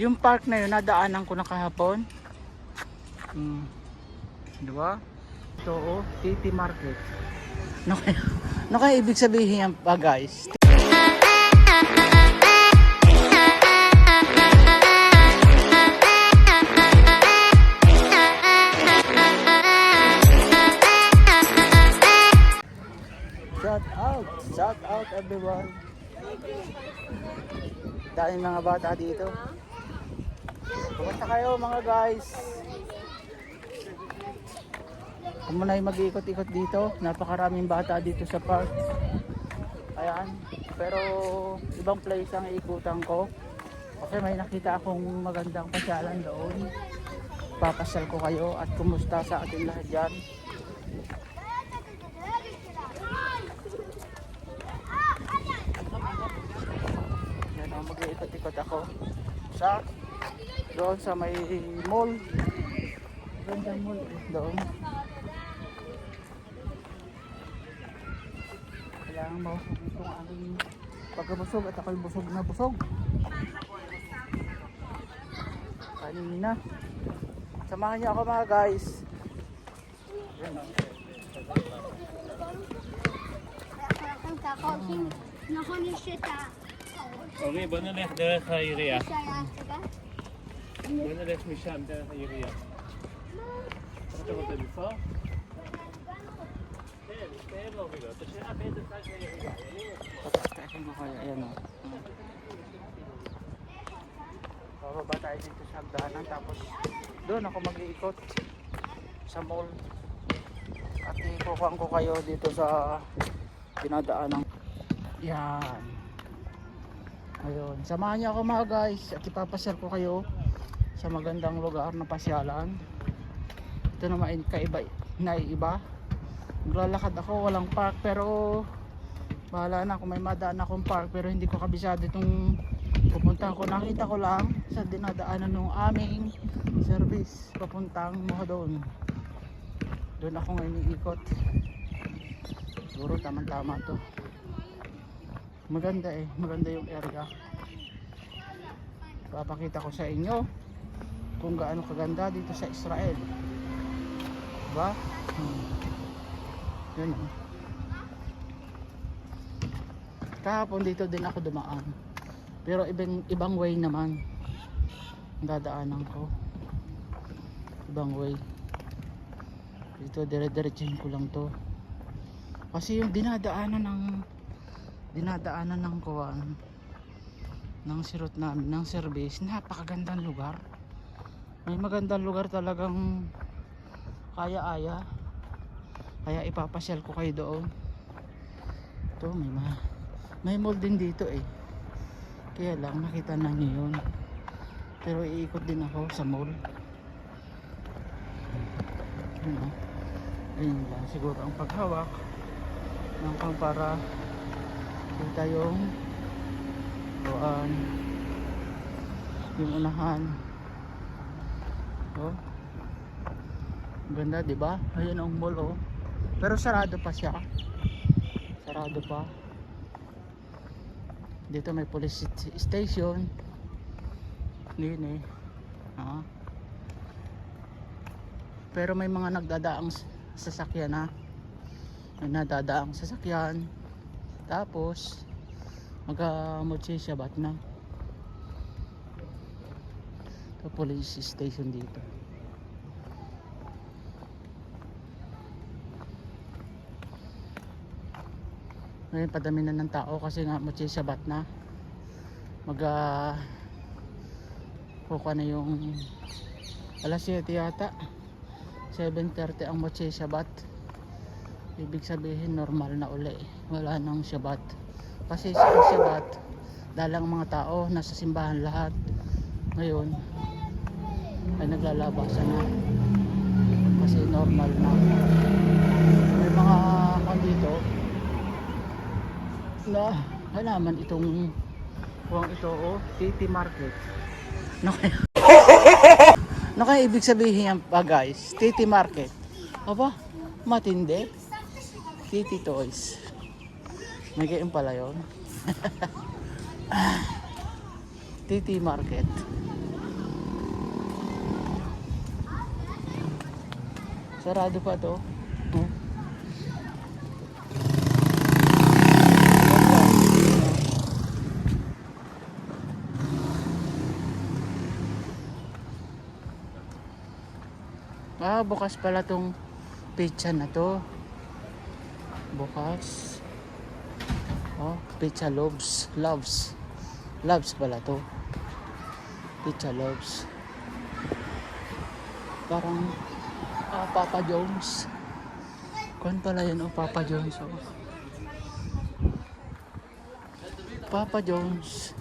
Yung park na yun, nadaanan ko na kahapon. Hmm. Di ba? Ito oh, TT Market. Ano kaya, ano kaya ibig sabihin yan pa guys? Shout out! Shout out everyone! Daming mga bata dito. Pumunta kayo mga guys. Kung muna yung mag-iikot-ikot dito, napakaraming bata dito sa park. Ayan. Pero ibang place ang ikutan ko. Kasi may nakita akong magandang pasyalan doon. Papasal ko kayo at kumusta sa ating lahat dyan. Yan ang mag-iikot-ikot ako sa doon sa may mall. Ganda mall. Eh. Doon. Kailangan mausog itong aking ano pagkabusog at ako'y busog na busog. Kanina. Samahan niyo ako mga guys. Nakunin siya ta. Okay, ba na lang dahil sa area? Bana resmi şam bir tane yeri yap. Hatta burada bir fa. Ayan o. Bababa tayo dito sa hagdanan tapos doon ako mag-iikot sa mall at ikukuhan ko kayo dito sa dinadaanan yan ayun samahan niyo ako mga guys at ipapasar ko kayo sa magandang lugar na pasyalan. Ito naman kaiba na iba. Maglalakad ako, walang park pero bahala na kung may madaan akong park pero hindi ko kabisado itong pupuntahan ko. Nakita ko lang sa dinadaanan ng aming service papuntang Mohadon doon ako ngayon iikot. Siguro tamang tama to. Maganda eh maganda yung area. Papakita ko sa inyo kung gaano kaganda dito sa Israel. Diba? Hmm. yun oh. kahapon dito din ako dumaan. Pero ibang ibang way naman dadaanan ko. Ibang way. Dito dire-diretsahin ko lang to. Kasi yung dinadaanan ng dinadaanan ng kuwan ng sirot namin ng service napakagandang lugar may magandang lugar talagang kaya-aya kaya ipapasyal ko kayo doon ito may mga may mall din dito eh. Kaya lang nakita na niyo yun. Pero iikot din ako sa mall. Yun oh. Ayun lang siguro ang paghawak ng pang para kita yung doon yung unahan. Oh. Ganda, 'di ba? Ayun ang mall oh. Pero sarado pa siya. Sarado pa dito may police st- station yun eh ah. pero may mga nagdadaang sasakyan na may nadadaang sasakyan tapos magkamotse shabat na ito police station dito. Ngayon padami na ng tao kasi nga motse sabat na. Mag uh, na yung alas 7 yata. 7.30 ang motse sabat ibig sabihin normal na uli. Wala nang sabat. Kasi sa sabat dalang mga tao nasa simbahan lahat. Ngayon ay naglalabasan na kasi normal na may mga dito na halaman itong kuwang ito oh, TT Market. No kaya, no kaya ibig sabihin yan pa guys, TT Market. Aba, matindi. TT Toys. May ganyan pala yun. TT Market. Sarado pa to. Oh. Ah, bukas pala tong pizza na to. Bukas. Oh, pizza loves. Loves. Loves pala to. Pizza loves. Parang ah, Papa Jones. Kuan pala yan, oh, Papa Jones. Oh. Papa Jones.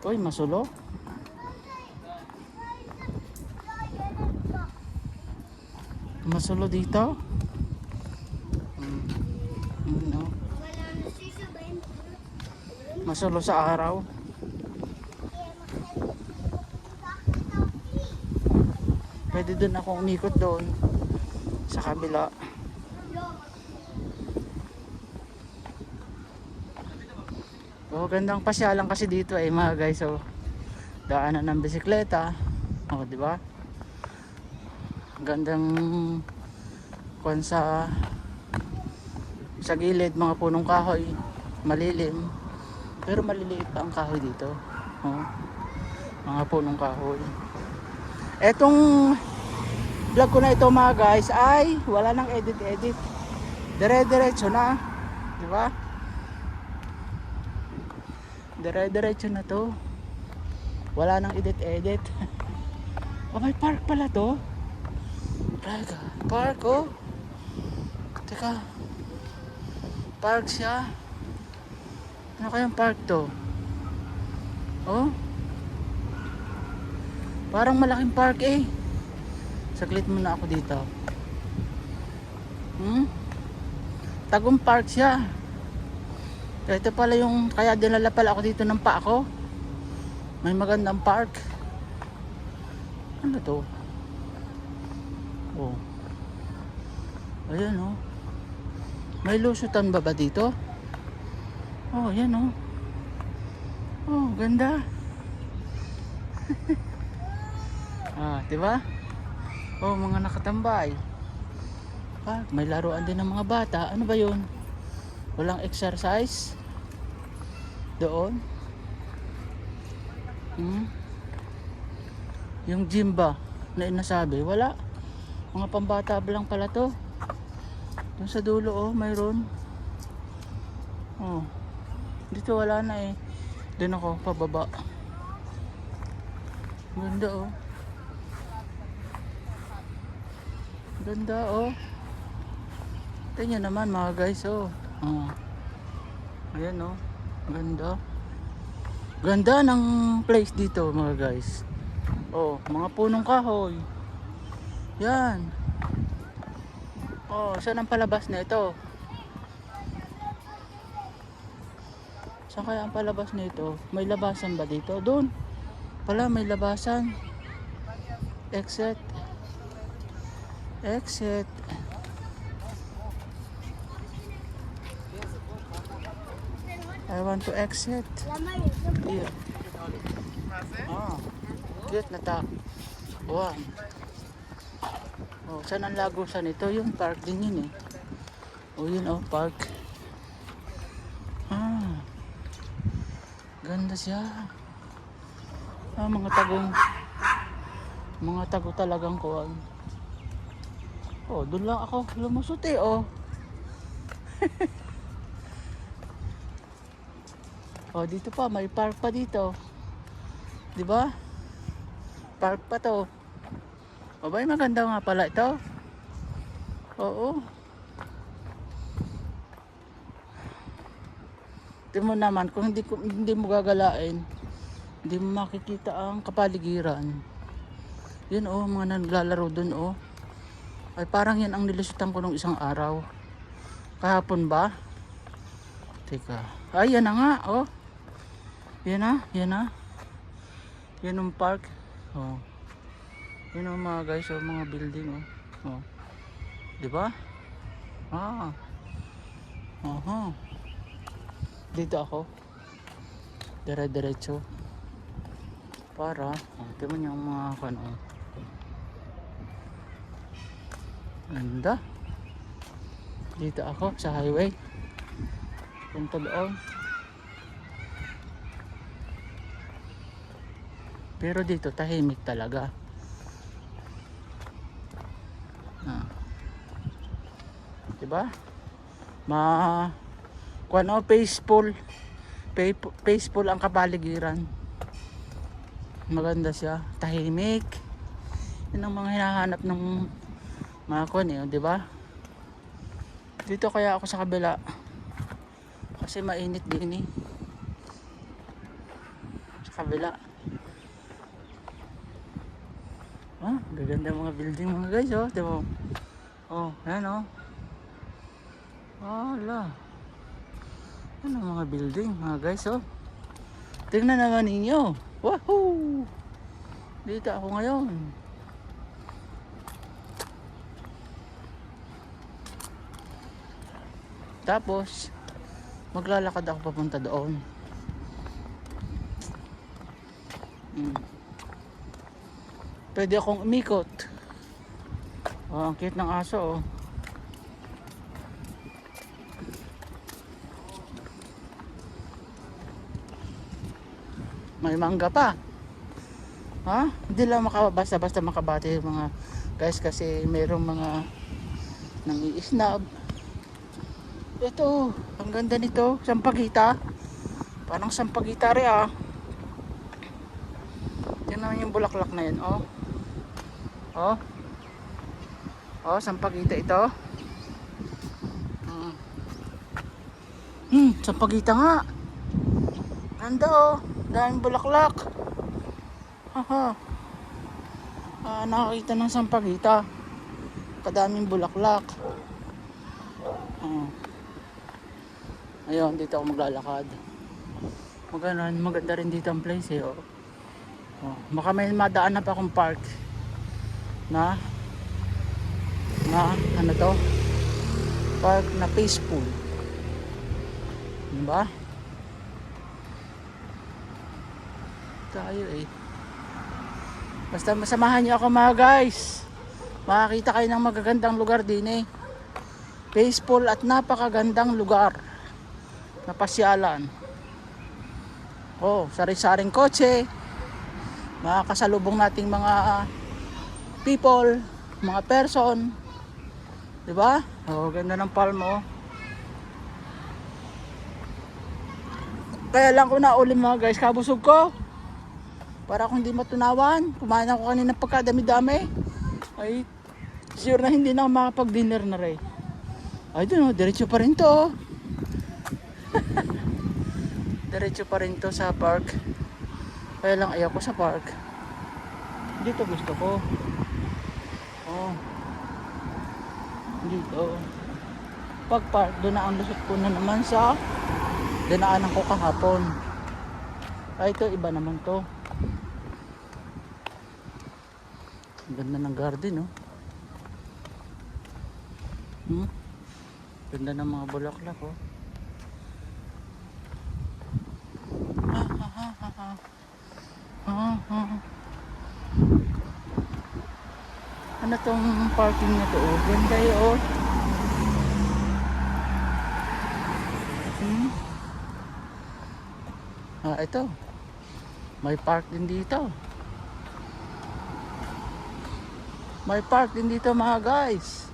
Uy, masulo. Masulo dito. Mm. Mm, no. Masulo sa araw. Pwede doon ako umikot doon sa kabila. Oh, gandang pasyalan kasi dito eh mga guys. So, daanan ng bisikleta. Oh, di ba? Gandang kwan sa sa gilid mga punong kahoy malilim pero maliliit pa ang kahoy dito oh, mga punong kahoy etong vlog ko na ito mga guys. Ay wala nang edit edit dire diretso na di ba? Dire diretso na to. Wala nang edit edit oh may park pala to. Teka, park oh. Teka. Park siya. Ano kayang park to? Oh? Parang malaking park eh saglit muna ako dito hmm tagong park siya ito pala yung kaya dinala pala ako dito ng pa ako may magandang park ano to oh ayan oh may lusutan ba ba dito? Oh, yan oh. Oh, ganda. ah, 'di ba? Oh, mga nakatambay. Ah, may laruan din ng mga bata. Ano ba 'yun? Walang exercise? Doon? Hmm? Yung gym ba na inasabi? Wala. Mga pambata ba lang pala to? Doon sa dulo oh, mayroon. Oh. Dito wala na eh. Doon ako pababa. Ganda oh. Ganda oh. Tingnan naman mga guys oh. Oh. Ayan oh. Ganda. Ganda ng place dito mga guys. Oh, mga punong kahoy. Yan. Oh, saan ang palabas na ito? Saan kaya ang palabas na ito? May labasan ba dito? Doon. Pala, may labasan. Exit. Exit. I want to exit. Here. Ah. Cute na ta. Wow. Oh, saan ang lagusan ito? Yung park din yun eh. Oh, yun oh, park. Ah. Ganda siya. Ah, mga tagong mga tago talagang kuwan. Oh, doon lang ako lumusot eh, oh. oh, dito pa, may park pa dito. 'Di ba? Park pa 'to. Abay, maganda nga pala ito. Oo. Tingnan mo naman, kung hindi, ko- hindi mo gagalain, hindi mo makikita ang kapaligiran. Yun oh, mga naglalaro dun oh. Ay parang yan ang nilusutan ko nung isang araw. Kahapon ba? Teka. Ay, yan na nga oh. Yan na, yan na. Yan ang park. Oh. Yun ang mga guys, oh, mga building oh. oh. 'Di ba? Ah. Aha. Dito ako. Dire-diretso. Para, oh, tingnan niyo ang mga ano. Ganda. Dito ako sa highway. Punta doon. Pero dito tahimik talaga. Ah. Diba? Ma kung ano, peaceful. Peaceful ang kapaligiran. Maganda siya. Tahimik. Yun ang mga hinahanap ng mga kwan eh, di ba? Dito kaya ako sa kabila. Kasi mainit din eh. Sa kabila. Ah, gaganda mga building mga guys oh, di ba? Oh, ayan oh. Wala. Ano mga building mga guys oh. Tingnan naman ninyo. Wahoo! Dito ako ngayon. Tapos, maglalakad ako papunta doon. Hmm. Pwede akong umikot. Oh, ang cute ng aso oh. May mangga pa. Ha? Hindi lang makabasta basta makabati yung mga guys kasi merong mga nang i-snub. Ito, ang ganda nito, sampagita. Parang sampagita rin ah. Tingnan yung bulaklak na yan, oh. Oh. Oh, sampagita ito. Hmm. Hmm, sampagita nga. Ganda oh. Daming bulaklak. Haha. Ah, nakakita ng sampagita. Kadaming bulaklak. Oh. Ayun, dito ako maglalakad. Maganda, maganda rin dito ang place eh. Oh. Oh, baka may madaan na pa akong park. Na? Na ano to? Park na peaceful diba tayo eh. Basta masamahan niyo ako mga guys. Makakita kayo ng magagandang lugar din eh. Peaceful at napakagandang lugar na pasyalan oh sari-saring kotse mga kasalubong nating mga people, mga person. 'Di ba? Oh, ganda ng palm oh. Kaya lang ko na uli mga guys, kabusog ko. Para kung hindi matunawan, kumain ako kanina pagkadami-dami. Ay, sure na hindi na ako makapag-dinner na rin. Ay, dun oh, diretso pa rin to. oh. diretso pa rin to sa park. Kaya lang ayaw ko sa park. Dito gusto ko. Oh. Dito. Pag park, doon na ang lusot ko na naman sa dinaanan ko kahapon. Ay, ito iba naman to. Ang ganda ng garden, oh. Hmm? Ganda ng mga bulaklak, oh. Ah, ah, ah, ah, ah. Ah, ah. Ano tong parking na to? Oh, ganda yun, oh. Hmm? Ah, ito. May park din dito. May park din dito mga guys.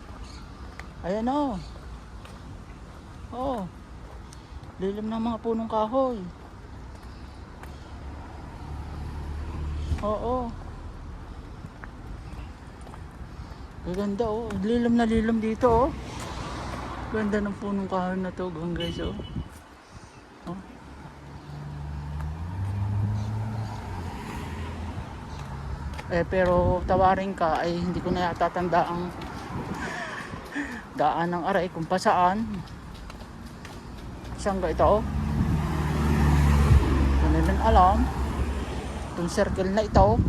Ayan oh. Oh. Lilim ng mga punong kahoy. Oo. Ganda oh. Lilim na lilim dito oh. Ganda ng punong kahoy na to guys oh. oh. Eh pero tawarin ka ay hindi ko na yata tanda ang daan ng aray kung pa saan. Saan ka ito oh? Hindi alam itong circle na ito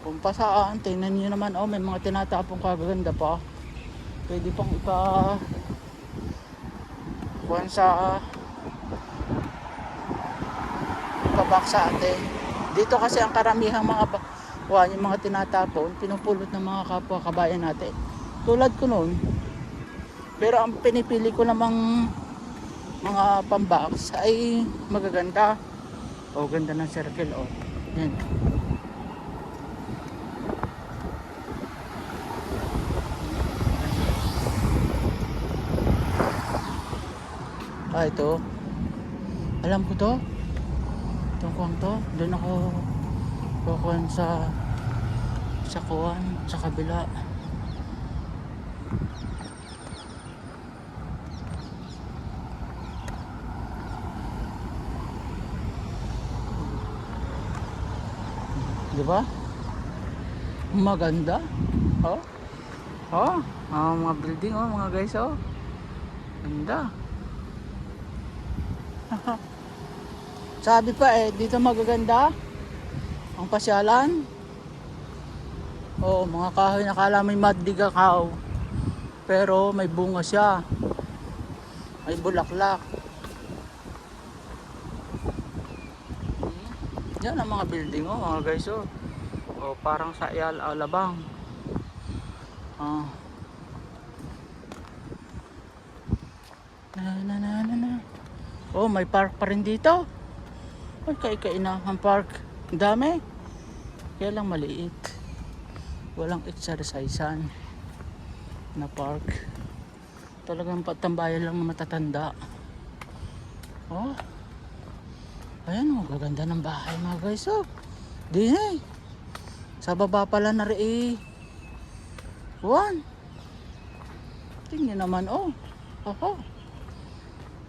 kung pa saan tingnan nyo naman oh may mga tinatapong kagaganda pa pwede pang ipa kuhan sa ipabak sa atin dito kasi ang karamihang mga kuhan, yung mga tinatapon pinupulot ng mga kapwa kabayan natin Tulad ko noon. Pero ang pinipili ko namang mga pambox ay magaganda. O ganda ng circle o. Yan. Ah, ito. Alam ko to. Itong kuwang to. Doon ako kukuhan sa sa kuwan, sa kabila. Di ba? Maganda. Oh. Oh, ah, mga building oh, mga guys oh. Ganda. Sabi pa eh, dito magaganda ang pasyalan. Oo, mga kahoy nakala may maddiga kao. Pero may bunga siya. May bulaklak. Yan ang mga building oh, mga guys oh. Oh, parang sa Ayal Alabang. Ah. Na na na na na. Oh, may park pa rin dito. Ay, kaikaina ang park. Dami. Kaya lang maliit. Walang exercisean na park. Talagang patambayan lang na matatanda. Oh. Ayan oh, gaganda ng bahay mga guys oh. Di eh. Sa baba pala na rin eh. One. Tingnan naman oh. Oho.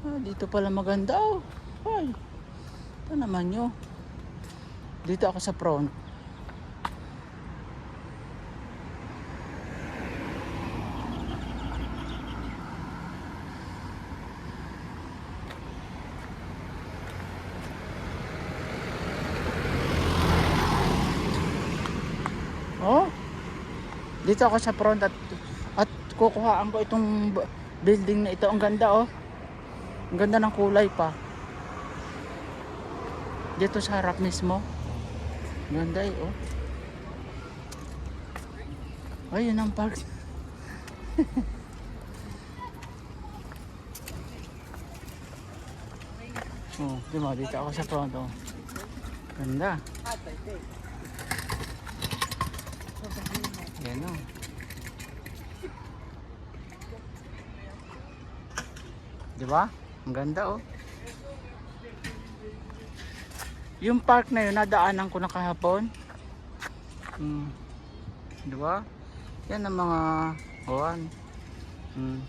Ah, dito pala maganda oh. Ay. Ito naman nyo. Dito ako sa front. Oh. Dito ako sa front at at kukuhaan ko itong building na ito. Ang ganda oh. Ang ganda ng kulay pa. Dito sa harap mismo. Ganda eh oh. Ay, yun ang park. oh, di? Dito ako sa front oh. Ganda. Yan o. Di ba? Ang ganda oh. Yung park na yun, nadaanan ko na kahapon. Hmm. Di ba? Yan ang mga huwan. Hmm.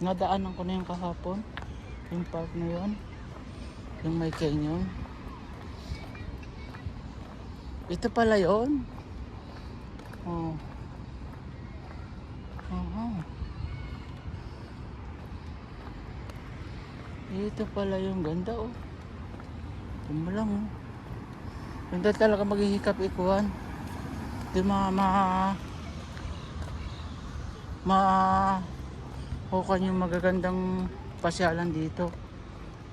Nadaanan ko na yung kahapon. Yung park na yun. Yung may canyon. Ito pala yun. Oh. Oo. Ito pala yung ganda oh. Mo lang oh. Ganda talaga maghihikap ikuan. Di ma ma ma hukan yung magagandang pasyalan dito.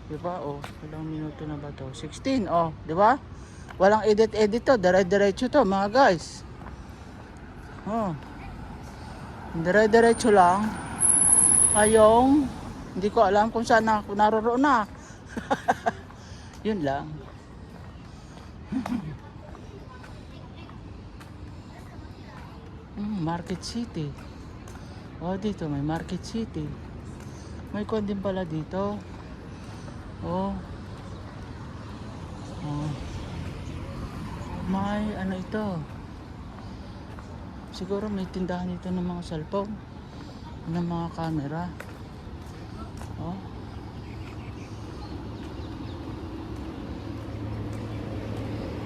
Di ba? Oh, ilang minuto na ba to? 16. Oh, di ba? Walang edit-edit to. Dire-diretso to, mga guys. Oh. Dire-diretso lang. Ayong, hindi ko alam kung saan kung naroroon na. Yun lang. Hmm, Market City. Oh, dito may Market City. May kon din pala dito. Oh. May ano ito? Siguro may tindahan dito ng mga cellphone, ng mga camera. Oh.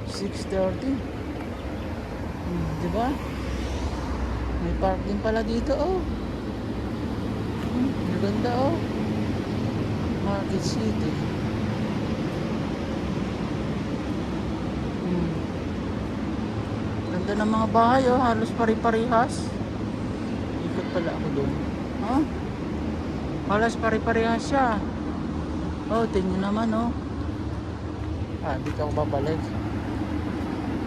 Six thirty. Hmm, di ba? May park din pala dito, oh. Hmm, maganda, oh. Market City. Hmm. Ganda ng mga bahay, oh. Halos pari-parihas. Ikot pala ako doon. Oh. Halos pari-parihas siya. Oh, tingnan naman, oh. Ah, dito ako babalik.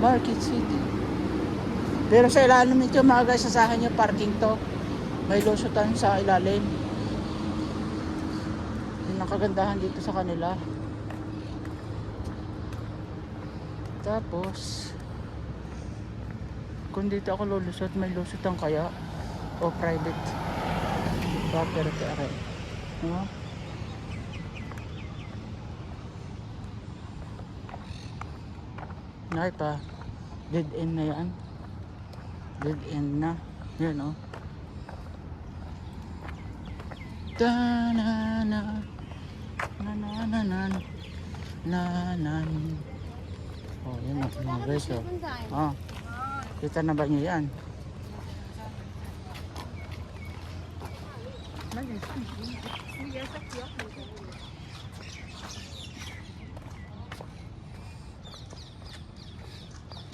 Market City. Pero sa ilalim nito mga guys, sasahan nyo parking to. May lusutan sa ilalim. Yun ang kagandahan dito sa kanila. Tapos, kung dito ako lulusot, may lusutan kaya o private property aray. No? Nay pa, dead end na yan. Dead end na. Yan oh. Ta-na-na. Na-na-na-nan. Na-nan. Oh, yan oh, mga guys oh. Oh. Kita na ba niyo yan?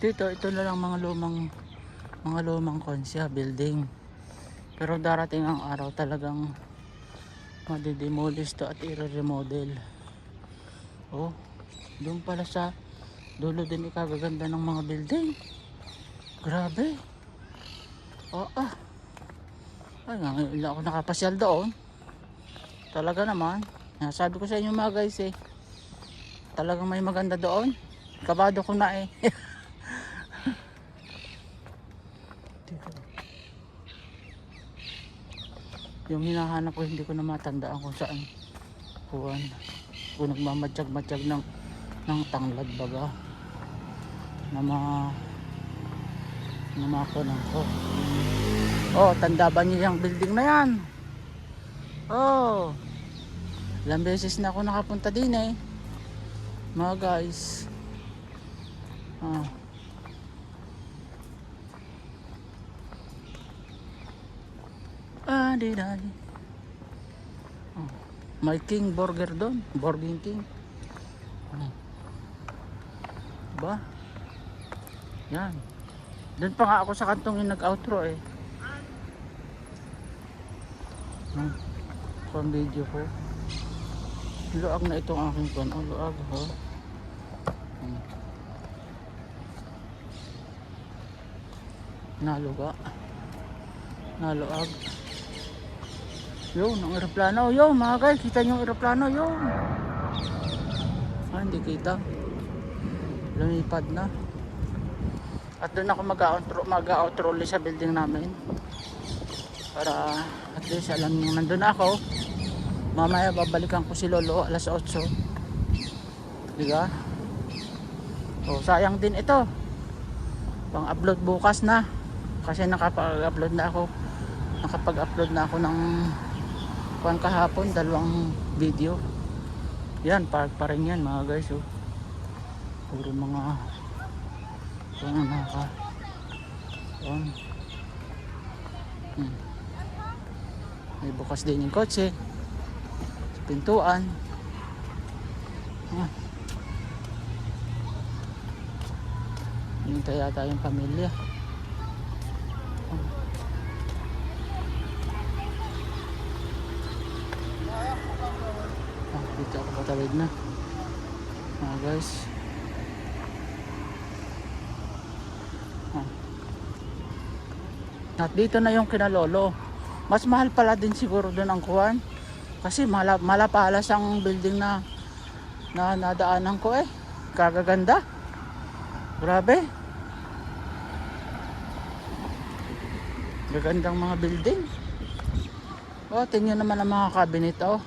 Dito, ito na lang mga lumang mga lumang konsya, building. Pero darating ang araw talagang madidemolish to at i-remodel. Oh, doon pala sa dulo din ikagaganda ng mga building. Grabe. Oo. ah. Ay, nga, ngayon ako nakapasyal doon. Talaga naman. Sabi ko sa inyo mga guys eh. Talagang may maganda doon. Kabado ko na eh. yung hinahanap ko hindi ko na matandaan kung saan kuwan kung nagmamatsyag-matsyag ng ng tanglad baga na mga na mga kunan ko oh tanda ba niyo yung building na yan oh ilang beses na ako nakapunta din eh mga guys ah Ah, di na. Oh. May King Burger doon. Burger King. Oh. Diba? Yan. Doon pa nga ako sa kantong yung nag-outro eh. Hmm. Pang video ko. Luag na itong aking kon. Oh, luag ho. Hmm. Naluga. Naluag. Yun, ang aeroplano. Yun, mga guys, kita nyo yung aeroplano. Yun. Ah, hindi kita. Lumipad na. At doon ako mag-outro, mag-outro ulit sa building namin. Para at least alam nyo nandun ako. Mamaya babalikan ko si Lolo alas 8. Diba? O, sayang din ito. Pang-upload bukas na. Kasi nakapag-upload na ako. Nakapag-upload na ako ng kuan kahapon dalawang video yan park pa rin yan mga guys oh. puro mga ano naka yan hmm. may bukas din yung kotse sa pintuan ah. hintay yata yung pamilya Ah, dito ako patawid na. Ah, guys. At dito na yung kinalolo. Mas mahal pala din siguro doon ang kuwan. Kasi mala, malapalas ang building na na nadaanan ko eh. Kagaganda. Grabe. Gagandang mga building. Oh, tingnan naman ang mga cabinet oh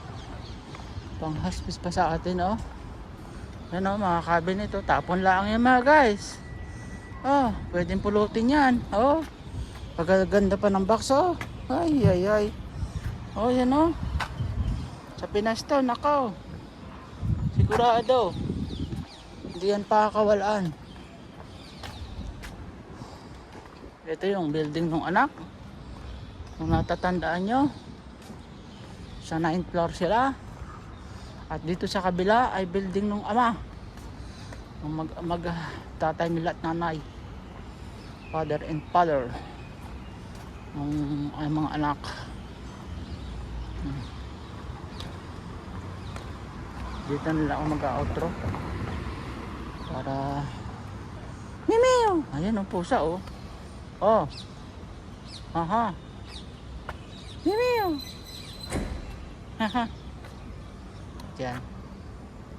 pang hospice pa sa atin oh yan oh mga cabinet oh tapon lang yan mga guys oh pwedeng pulutin yan oh pagaganda pa ng box oh. Ay ay ay. Oh yan oh. Sa Pinas to nakaw. Sigurado. Hindi yan pakakawalaan. Ito yung building ng anak. Kung natatandaan nyo sa 9th floor sila. At dito sa kabila ay building ng ama. Ng mag, mag tatay nila at nanay. Father and father ng ay mga anak Hmm. dito nila ako mag-outro para Mimi Ayan ang pusa oh. Oh. Aha. Mimiyo. Haha. Diyan.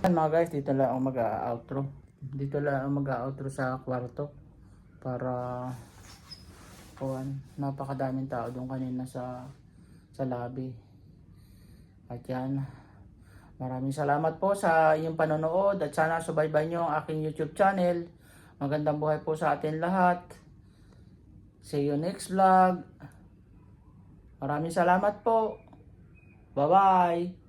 Yan mga guys, dito lang ang mag-outro. Dito lang ang mag-outro sa kwarto. Para kuhan, napakadaming tao doon kanina sa sa lobby. At yan, maraming salamat po sa inyong panonood at sana subaybay nyo ang aking YouTube channel. Magandang buhay po sa atin lahat. See you next vlog. Maraming salamat po. Bye-bye.